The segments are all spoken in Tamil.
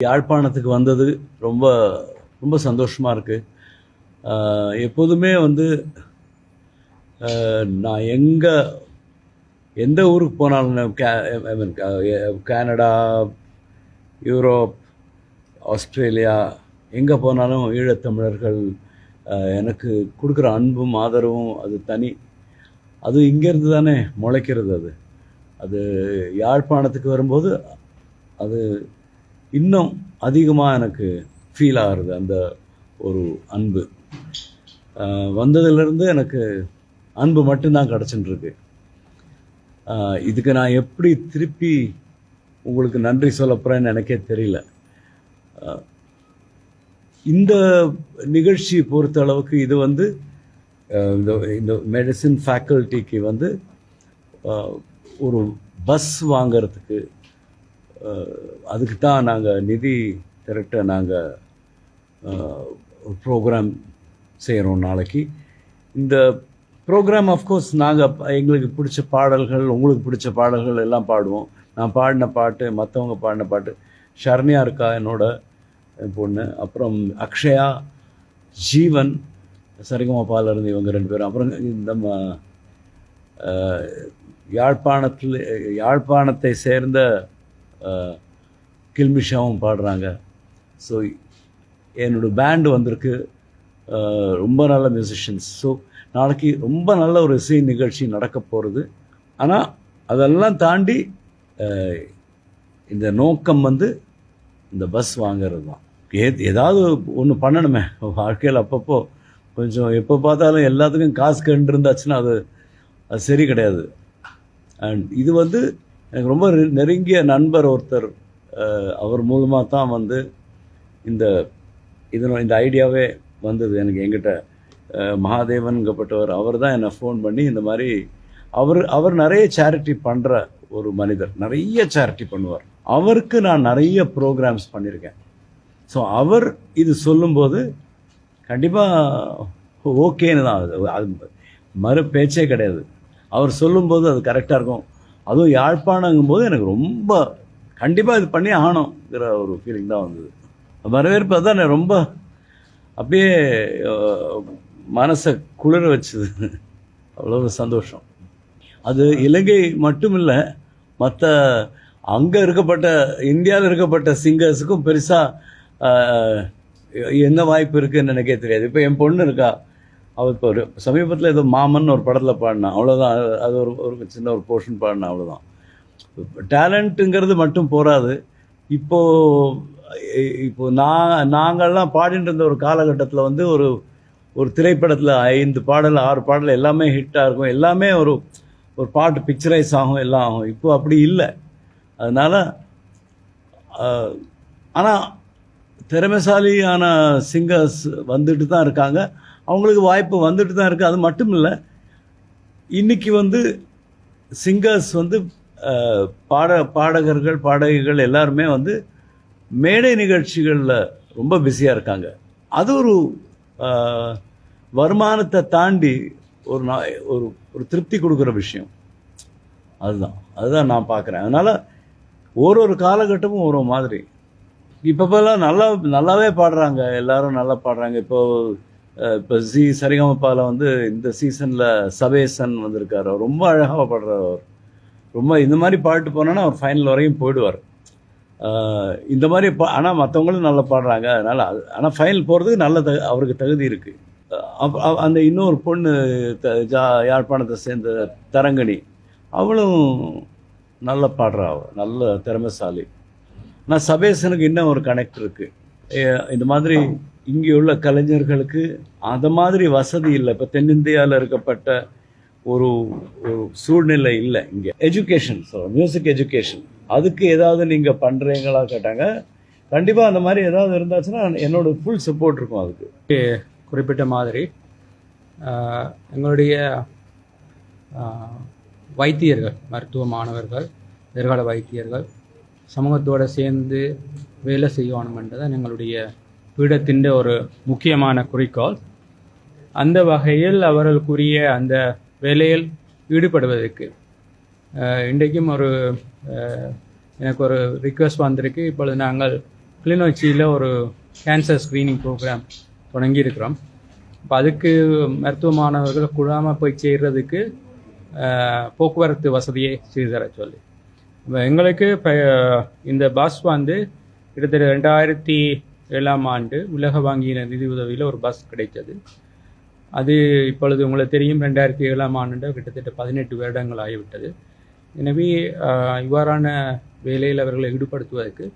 யாழ்ப்பாணத்துக்கு வந்தது ரொம்ப ரொம்ப சந்தோஷமாக இருக்குது எப்போதுமே வந்து நான் எங்கே எந்த ஊருக்கு போனாலும் okay I mean Canada Europe Australia எங்கே போனாலும் ஈழத்தமிழர்கள் எனக்கு கொடுக்குற அன்பும் ஆதரவும் அது தனி. அது இங்கேருந்து தானே முளைக்கிறது அது. அது யாழ்ப்பாணத்துக்கு வரும்போது அது இன்னும் அதிகமாக எனக்கு ஃபீல் ஆகிறது அந்த ஒரு அன்பு. வந்ததுலேருந்து வந்ததிலிருந்து எனக்கு அன்பு மட்டும்தான் கிடச்சிட்டு இதுக்கு நான் எப்படி திருப்பி உங்களுக்கு நன்றி சொல்ல போகிறேன்னு எனக்கே தெரியல. இந்த நிகழ்ச்சி பொறுத்த அளவுக்கு இது வந்து இந்த இந்த மெடிசின் ஃபேக்கல்ட்டிக்கு வந்து ஒரு பஸ் வாங்கிறதுக்கு அதுக்கு தான் நாங்கள் நிதி திரட்ட நாங்கள் ப்ரோக்ராம் செய்கிறோம் நாளைக்கு. இந்த ப்ரோக்ராம் ஆஃப்கோர்ஸ் நாங்கள் எங்களுக்கு பிடிச்ச பாடல்கள் உங்களுக்கு பிடிச்ச பாடல்கள் எல்லாம் பாடுவோம். நான் பாடின பாட்டு மற்றவங்க பாடின பாட்டு ஷரண்யா இருக்கா என்னோட என் பொண்ணு அப்புறம் அக்ஷயா ஜீவன் சரிகமபால இருந்து இவங்க ரெண்டு பேரும் அப்புறம் நம்ம யாழ்ப்பாணத்தில் யாழ்ப்பாணத்தை சேர்ந்த கில்மிஷாவும் பாடுறாங்க. ஸோ என்னோட பேண்டு வந்திருக்கு. ரொம்ப நல்ல மியூசிஷியன்ஸ் ஸோ நாளைக்கு ரொம்ப நல்ல ஒரு இசை நிகழ்ச்சி நடக்க போகிறது ஆனால் அதெல்லாம் தாண்டி இந்த நோக்கம் வந்து இந்த பஸ் வாங்குறது தான். ஏ ஏதாவது ஒன்று பண்ணணுமே. வாழ்க்கையில் அப்பப்போ கொஞ்சம் எப்போ பார்த்தாலும் எல்லாத்துக்கும் காசு கண்டு இருந்தாச்சுன்னா அது அது சரி கிடையாது. அண்ட் இது வந்து எனக்கு ரொம்ப நெருங்கிய நண்பர் ஒருத்தர் அவர் மூலமாக தான் வந்து இந்த இதனோட இந்த ஐடியாவே வந்தது எனக்கு எங்கிட்ட அஹ், மகாதேவன்கப்பட்டவர் அவர் தான் என்னை ஃபோன் பண்ணி இந்த மாதிரி அவர் அவர் நிறைய சேரிட்டி பண்ணுற ஒரு மனிதர். நிறைய சேரிட்டி பண்ணுவார். அவருக்கு நான் நிறைய ப்ரோக்ராம்ஸ் பண்ணியிருக்கேன் ஸோ அவர் இது சொல்லும்போது கண்டிப்பாக ஓகேன்னு தான். அது அது மறு பேச்சே கிடையாது. அவர் சொல்லும்போது அது கரெக்டாக இருக்கும். அதுவும் யாழ்ப்பாணங்கும் போது எனக்கு ரொம்ப கண்டிப்பாக இது பண்ணி ஆகணுங்கிற ஒரு ஃபீலிங் தான் வந்தது. வரவேற்பு அதான் ரொம்ப அப்படியே மனசை குளிர வச்சுது. அவ்வளோ சந்தோஷம். அது இலங்கை மட்டும் இல்லை மற்ற அங்கே இருக்கப்பட்ட இந்தியாவில் இருக்கப்பட்ட சிங்கர்ஸுக்கும் பெருசாக என்ன வாய்ப்பு இருக்குன்னு எனக்கே தெரியாது. இப்போ என் பொண்ணு இருக்கா அவர் இப்போ ஒரு சமீபத்தில் ஏதோ மாமன் ஒரு படத்தில் பாடினா அவ்வளோதான் அது- ஒரு ஒரு சின்ன ஒரு போர்ஷன் பாடினா அவ்வளோதான் டேலண்ட்டுங்கிறது மட்டும் போராது இப்போது இப்போது இப்போ நான் நாங்கள்லாம் பாடிட்டு இருந்த ஒரு காலகட்டத்தில் வந்து ஒரு ஒரு திரைப்படத்தில் ஐந்து பாடல் ஆறு பாடல் எல்லாமே ஹிட்டாக இருக்கும். எல்லாமே ஒரு ஒரு பாட்டு பிக்சரைஸ் ஆகும் எல்லாம் ஆகும். இப்போ அப்படி இல்லை. அதனால் ஆனால் திறமைசாலியான சிங்கர்ஸ் வந்துட்டு தான் இருக்காங்க. அவங்களுக்கு வாய்ப்பு வந்துட்டு தான் இருக்குது அது மட்டும் இல்லை இன்றைக்கி வந்து சிங்கர்ஸ் வந்து பாட பாடகர்கள் பாடகிகள் எல்லாருமே வந்து மேடை நிகழ்ச்சிகளில் ரொம்ப பிஸியாக இருக்காங்க. அது ஒரு வருமானத்தை தாண்டி ஒரு நான் ஒரு ஒரு திருப்தி கொடுக்குற விஷயம். அதுதான். அதுதான் நான் பார்க்குறேன். அதனால் ஒரு ஒரு காலகட்டமும் ஒரு மாதிரி. இப்போப்பெல்லாம் நல்லா நல்லாவே பாடுறாங்க. எல்லாரும் நல்லா பாடுறாங்க. இப்போ இப்போ ஜி சரிகமப்பால வந்து இந்த சீசனில் சபேசன் வந்திருக்காரு. அவர் ரொம்ப அழகாக பாடுறார் அவர். ரொம்ப இந்த மாதிரி பாட்டு போனோன்னா அவர் ஃபைனல் வரையும் போயிடுவார். இந்த மாதிரி பா ஆனால் மற்றவங்களும் நல்லா பாடுறாங்க. அதனால் அது ஆனால் ஃபைனல் போகிறதுக்கு நல்ல த அவருக்கு தகுதி இருக்குது அந்த இன்னொரு பொண்ணு த- ஜா யாழ்ப்பாணத்தை சேர்ந்த தரங்கணி அவளும் நல்லா பாடுறா அவள் நல்ல திறமைசாலி. ஆனால் சபேசனுக்கு இன்னும் ஒரு கனெக்ட் இருக்குது இந்த மாதிரி இங்கே உள்ள கலைஞர்களுக்கு அந்த மாதிரி வசதி இல்லை. இப்போ தென்னிந்தியாவில் இருக்கப்பட்ட ஒரு ஒரு சூழ்நிலை இல்லை இங்கே. எஜுகேஷன் ஸோ மியூசிக் எஜுகேஷன் அதுக்கு ஏதாவது நீங்கள் பண்ணுறீங்களா கேட்டாங்க. கண்டிப்பாக அந்த மாதிரி ஏதாவது இருந்தாச்சுன்னா என்னோட ஃபுல் சப்போர்ட் இருக்கும் அதுக்கு. குறிப்பிட்ட மாதிரி எங்களுடைய வைத்தியர்கள் மருத்துவ மாணவர்கள் எதிர்கால வைத்தியர்கள் சமூகத்தோடு சேர்ந்து வேலை செய்யணுமென்றதான் எங்களுடைய பீடத்தின் ஒரு முக்கியமான குறிக்கோள். அந்த வகையில் அவர்களுக்குரிய அந்த வேலையில் ஈடுபடுவதற்கு இன்றைக்கும் ஒரு எனக்கு ஒரு ரிக்வெஸ்ட் வந்திருக்கு. இப்பொழுது நாங்கள் கிளிநொச்சியில் ஒரு கேன்சர் ஸ்க்ரீனிங் ப்ரோக்ராம் தொடங்கியிருக்கிறோம். இப்போ அதுக்கு மருத்துவ மாணவர்கள் கூடாமல் போய் சேர்றதுக்கு போக்குவரத்து வசதியை செய்து தர சொல்லி. எங்களுக்கு இந்த பஸ் வந்து கிட்டத்தட்ட ரெண்டாயிரத்தி ஏழாம் ஆண்டு உலக வங்கியின் நிதி உதவியில் ஒரு பஸ் கிடைத்தது. அது இப்பொழுது உங்களுக்கு தெரியும் ரெண்டாயிரத்தி ஏழாம் ஆண்டு கிட்டத்தட்ட பதினெட்டு வருடங்கள் ஆகிவிட்டது. எனவே இவ்வாறான வேலையில் அவர்களை ஈடுபடுத்துவதற்கு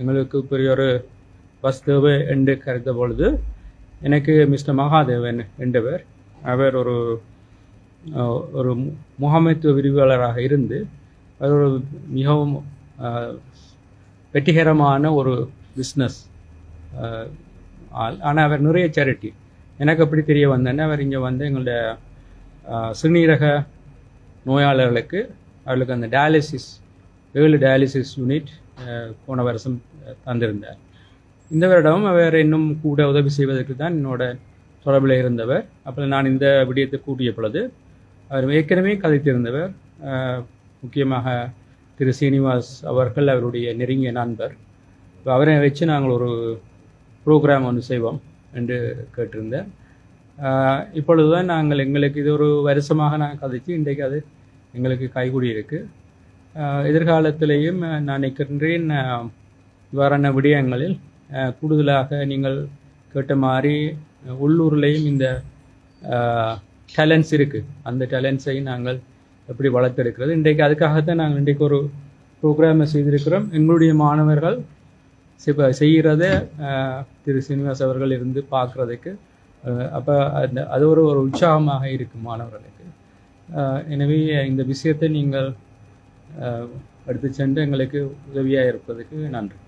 எங்களுக்கு பெரிய ஒரு பஸ் தேவை என்று கருத பொழுது எனக்கு மிஸ்டர் மகாதேவன் என்றவர் அவர் ஒரு ஒரு முகாமைத்துவ விரிவாளராக இருந்து அது ஒரு மிகவும் வெற்றிகரமான ஒரு பிஸ்னஸ் ஆள் ஆனால் அவர் நிறைய சேரிட்டி எனக்கு எப்படி தெரிய வந்தேன்னா அவர் இங்கே வந்து எங்களுடைய சிறுநீரக நோயாளர்களுக்கு அவர்களுக்கு அந்த டயாலிசிஸ் ஏழு டயாலிசிஸ் யூனிட் போன வருஷம் தந்திருந்தார். இந்த வருடம் அவர் இன்னும் கூட உதவி செய்வதற்கு தான் என்னோட தொடர்பில் இருந்தவர். அப்போ நான் இந்த விடயத்தை கூட்டிய பொழுது அவர் ஏற்கனவே கதைத்திருந்தவர் முக்கியமாக திரு சீனிவாஸ் அவர்கள் அவருடைய நெருங்கிய நண்பர். இப்போ அவரை வச்சு நாங்கள் ஒரு ப்ரோக்ராம் ஒன்று செய்வோம் என்று கேட்டிருந்தேன். இப்பொழுது தான் நாங்கள் எங்களுக்கு இது ஒரு வருஷமாக நாங்கள் கதைச்சு இன்றைக்கு அது எங்களுக்கு கைகூடி இருக்குது எதிர்காலத்திலேயும் நான் நினைக்கின்றேன் இவ்வாறான விடயங்களில் கூடுதலாக நீங்கள் கேட்ட மாதிரி உள்ளூர்லேயும் இந்த டேலண்ட்ஸ் இருக்குது அந்த டேலண்ட்ஸை நாங்கள் எப்படி வளர்த்தெடுக்கிறது. இன்றைக்கு அதுக்காகத்தான் நாங்கள் இன்றைக்கு ஒரு ப்ரோக்ராமை செய்திருக்கிறோம். எங்களுடைய மாணவர்கள் இப்போ செய்கிறத திரு சீனிவாஸ் அவர்கள் இருந்து பார்க்குறதுக்கு அப்போ அந்த அது ஒரு ஒரு உற்சாகமாக இருக்கும் மாணவர்களுக்கு. எனவே இந்த விஷயத்தை நீங்கள் எடுத்து சென்று எங்களுக்கு உதவியாக இருப்பதற்கு நன்றி.